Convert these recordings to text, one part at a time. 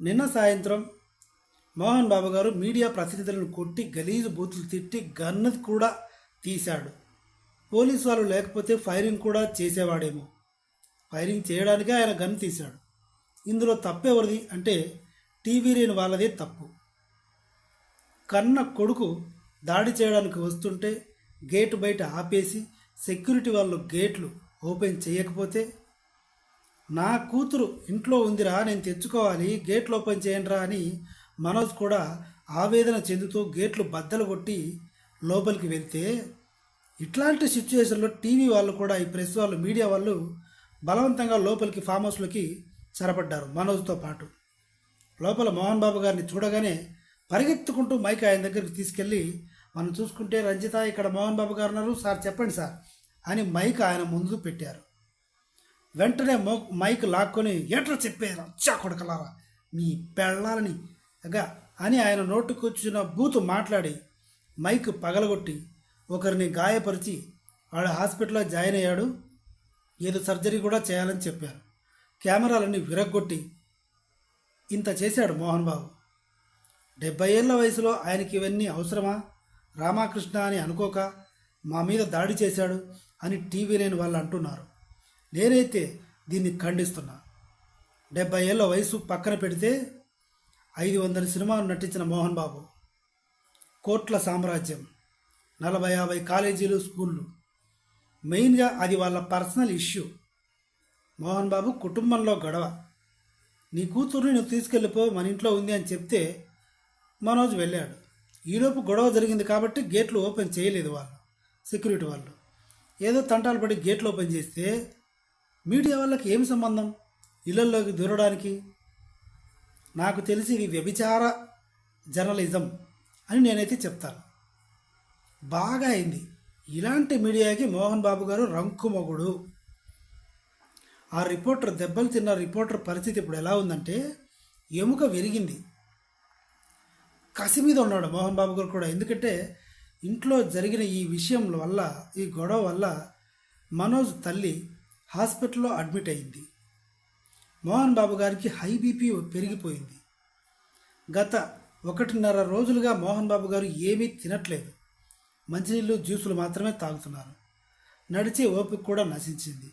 నిన్న సాయంత్రం మోహన్ బాబు గారు మీడియా ప్రతినిధులను కొట్టి గలీజు బూతులు తిట్టి గన్ను కూడా తీశాడు. పోలీసు వాళ్ళు లేకపోతే ఫైరింగ్ కూడా చేసేవాడేమో. ఫైరింగ్ చేయడానికే ఆయన గన్ తీశాడు. ఇందులో తప్పెవరిది అంటే టీవీ లేని వాళ్ళదే తప్పు. కన్న కొడుకు దాడి చేయడానికి వస్తుంటే గేటు బయట ఆపేసి సెక్యూరిటీ వాళ్ళు గేట్లు ఓపెన్ చేయకపోతే నా కూతురు ఇంట్లో ఉందిరా నేను తెచ్చుకోవాలి గేట్లు ఓపెన్ చేయండిరా అని మనోజ్ కూడా ఆవేదన చెందుతూ గేట్లు బద్దలు కొట్టి లోపలికి వెళ్తే ఇట్లాంటి సిచ్యువేషన్లో టీవీ వాళ్ళు కూడా ఈ ప్రెస్ వాళ్ళు మీడియా వాళ్ళు బలవంతంగా లోపలికి ఫామ్ హౌస్లోకి చొరబడ్డారు మనోజ్తో పాటు. లోపల మోహన్ బాబు గారిని చూడగానే పరిగెత్తుకుంటూ మైక్ ఆయన దగ్గరికి తీసుకెళ్ళి మనం చూసుకుంటే రంజిత ఇక్కడ మోహన్ బాబు గారు ఉన్నారు. సార్ చెప్పండి సార్ అని మైక్ ఆయన ముందు పెట్టారు. వెంటనే మో మైక్ లాక్కొని ఎట్లా చెప్పేది? అచ్చా కొడకలారా? మీ పెళ్ళాలని. అగా అని ఆయన నోటుకొచ్చిన బూతు మాట్లాడి మైక్ పగలగొట్టి ఒకరిని గాయపరిచి వాడు హాస్పిటల్లో జాయిన్ అయ్యాడు. ఏదో సర్జరీ కూడా చేయాలని చెప్పారు. కెమెరాలన్నీ విరగ్గొట్టి ఇంత చేశాడు మోహన్ బాబు. డెబ్బై ఏళ్ళ వయసులో ఆయనకి ఇవన్నీ అవసరమా? రామకృష్ణ అని అనుకోక మా మీద దాడి చేశాడు అని టీవీ లేని వాళ్ళు అంటున్నారు. నేనైతే దీన్ని ఖండిస్తున్నా. డెబ్బై ఏళ్ళ వయసు పక్కన పెడితే ఐదు వందల సినిమాలు నటించిన మోహన్ బాబు కోట్ల సామ్రాజ్యం నలభై యాభై కాలేజీలు స్కూళ్ళు. మెయిన్గా అది వాళ్ళ పర్సనల్ ఇష్యూ. మోహన్ బాబు కుటుంబంలో గొడవ. నీ కూతుర్ని నువ్వు తీసుకెళ్ళిపో మన ఇంట్లో ఉంది అని చెప్తే మనోజ్ వెళ్ళాడు. ఈలోపు గొడవ జరిగింది కాబట్టి గేట్లు ఓపెన్ చేయలేదు వాళ్ళు సెక్యూరిటీ వాళ్ళు. ఏదో తంటాలు పడి గేట్లు ఓపెన్ చేస్తే మీడియా వాళ్ళకి ఏమి సంబంధం? ఇళ్ళలోకి దూరడానికి? నాకు తెలిసి ఇది వ్యభిచార జర్నలిజం అని నేనైతే చెప్తాను. బాగా అయింది. ఇలాంటి మీడియాకి మోహన్ బాబు గారు రంకుమొగుడు ఆ రిపోర్టర్ దెబ్బలు తిన్న రిపోర్టర్ పరిస్థితి ఇప్పుడు ఎలా ఉందంటే ఎముక విరిగింది. కసి మీద ఉన్నాడు మోహన్ బాబు గారు కూడా. ఎందుకంటే ఇంట్లో జరిగిన ఈ విషయం వల్ల ఈ గొడవ వల్ల మనోజ్ తల్లి హాస్పిటల్లో అడ్మిట్ అయింది. మోహన్ బాబు గారికి హై బీపీ పెరిగిపోయింది. గత ఒకటిన్నర రోజులుగా మోహన్ బాబు గారు ఏమీ తినట్లేదు. మంచినీళ్ళు జ్యూసులు మాత్రమే తాగుతున్నారు. నడిచే ఓపిక కూడా నశించింది.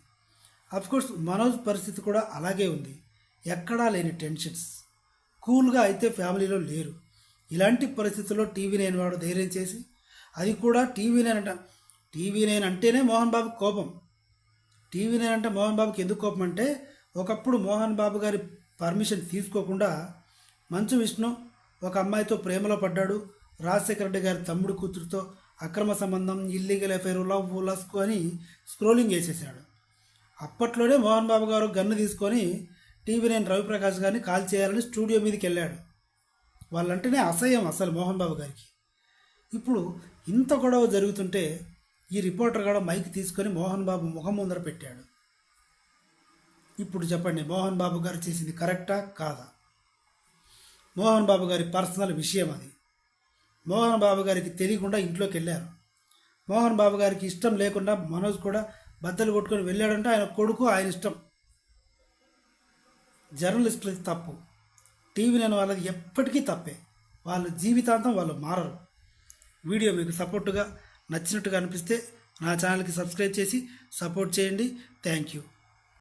అఫ్కోర్స్ మనోజ్ పరిస్థితి కూడా అలాగే ఉంది. ఎక్కడా లేని టెన్షన్స్. కూల్గా అయితే ఫ్యామిలీలో లేరు. ఇలాంటి పరిస్థితుల్లో టీవీ నైన్ వాడు ధైర్యం చేసి అది కూడా టీవీ నైన్ అంట టీవీ నైన్ అంటేనే మోహన్ బాబు కోపం. టీవీ నైన్ అంటే మోహన్ బాబుకి ఎందుకు కోపం అంటే ఒకప్పుడు మోహన్ బాబు గారి పర్మిషన్ తీసుకోకుండా మంచు విష్ణు ఒక అమ్మాయితో ప్రేమలో పడ్డాడు. రాజశేఖర రెడ్డి గారి తమ్ముడు కూతురుతో అక్రమ సంబంధం ఇల్లీగల్ అఫైర్ లవ్ లస్కు అని స్క్రోలింగ్ చేసేసాడు. అప్పట్లోనే మోహన్ బాబు గారు గన్ను తీసుకొని టీవీ నైన్ రవిప్రకాష్ గారిని కాల్ చేయాలని స్టూడియో మీదకి వెళ్ళాడు. వాళ్ళంటేనే అసహ్యం అసలు మోహన్ బాబు గారికి. ఇప్పుడు ఇంత గొడవ జరుగుతుంటే ఈ రిపోర్టర్ కూడా మైక్ తీసుకొని మోహన్ బాబు ముఖం ముందర పెట్టాడు. ఇప్పుడు చెప్పండి మోహన్ బాబు గారు చేసింది కరెక్టా? కాదా? మోహన్ బాబు గారి పర్సనల్ విషయం అది. మోహన్ బాబు గారికి తెలియకుండా ఇంట్లోకి వెళ్ళారు. మోహన్ బాబు గారికి ఇష్టం లేకుండా మనోజ్ కూడా బద్దలు కొట్టుకొని వెళ్ళాడంటే ఆయన కొడుకు ఆయన ఇష్టం. జర్నలిస్టులది తప్పు. టీవీ నేను వాళ్ళది ఎప్పటికీ తప్పే. వాళ్ళ జీవితాంతం వాళ్ళు మారరు. వీడియో మీకు సపోర్టుగా నచ్చినట్టుగా అనిపిస్తే నా ఛానల్కి సబ్స్క్రైబ్ చేసి సపోర్ట్ చేయండి. Thank you.